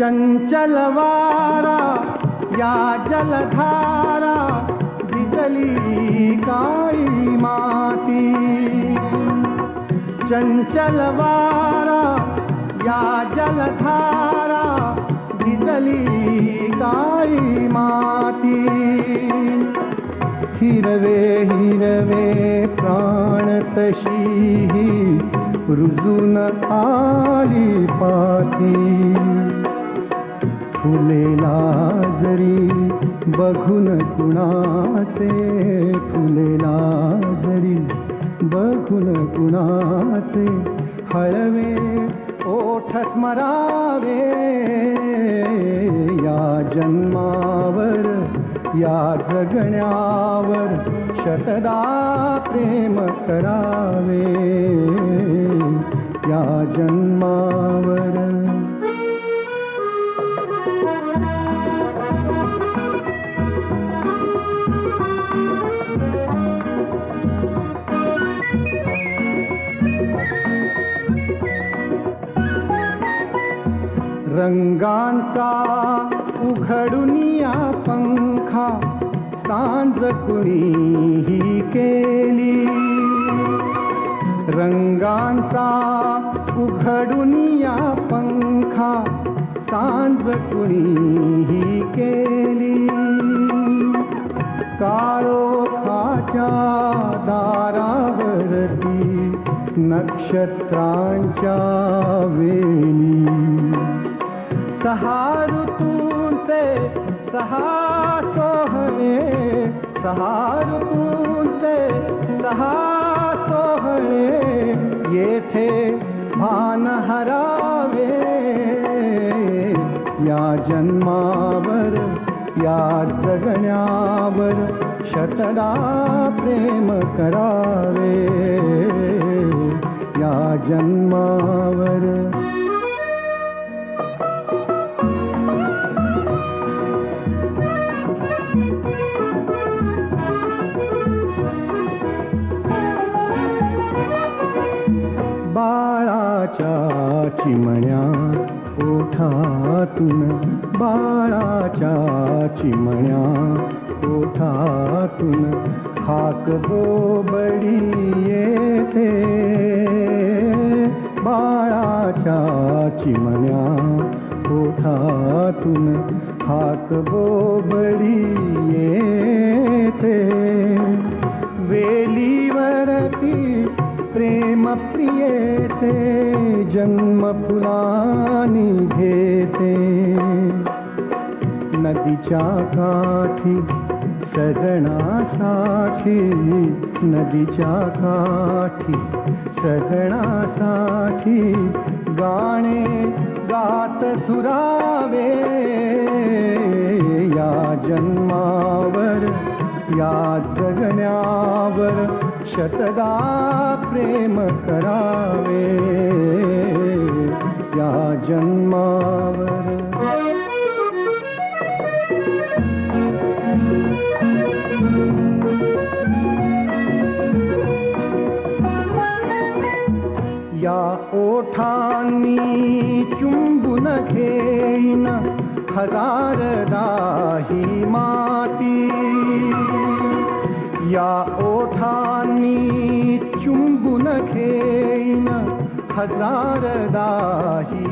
चञ्चलवारा या जलधारा विजली काली मा चञ्चलवारा या जलधारा विजली काली मा हिरवे हिरवे रुजुन आली पाती। फुलेला जरी बघून कुणाचे फुलेला जरी बघून कुणाचे हळवे ओठ स्मरावे या जन्मावर या जगण्यावर शतदा प्रेम करावे या जन्मावर रंगांचा उघडून या पंखा सांज कुणीही केली. रंगांचा उघडून या पंखा सांज कुणीही केली. काळोखाच्या दारावरती नक्षत्रांच्या वेणी सहा ऋतूंचे सहा सोहळे सहा ऋतूंचे सहा सोहळे येथे भान हरावे. या जन्मावर या जगण्यावर शतदा प्रेम करावे. या जन्मावर चिमण्या ओठातून बाळाच्या चिमण्या ओठातून हाक बोबडी येते बाळाच्या चिमण्या ओठातून हाक बोबडी येते वेलीवरती प्रेम प्रियेचे जन्म फुलानी घेते। नदीच्या काठी सजनासाठी नदीच्या काठी सजनासाठी गाणे गात सुरावे। या जन्मावर या जगण्यावर शतदा प्रेम करावे. या जन्मावर. या ओठांनी चुंबून घेईन हजारदा ही माती. या ओठानि चुम्बुनखेन हजारदाही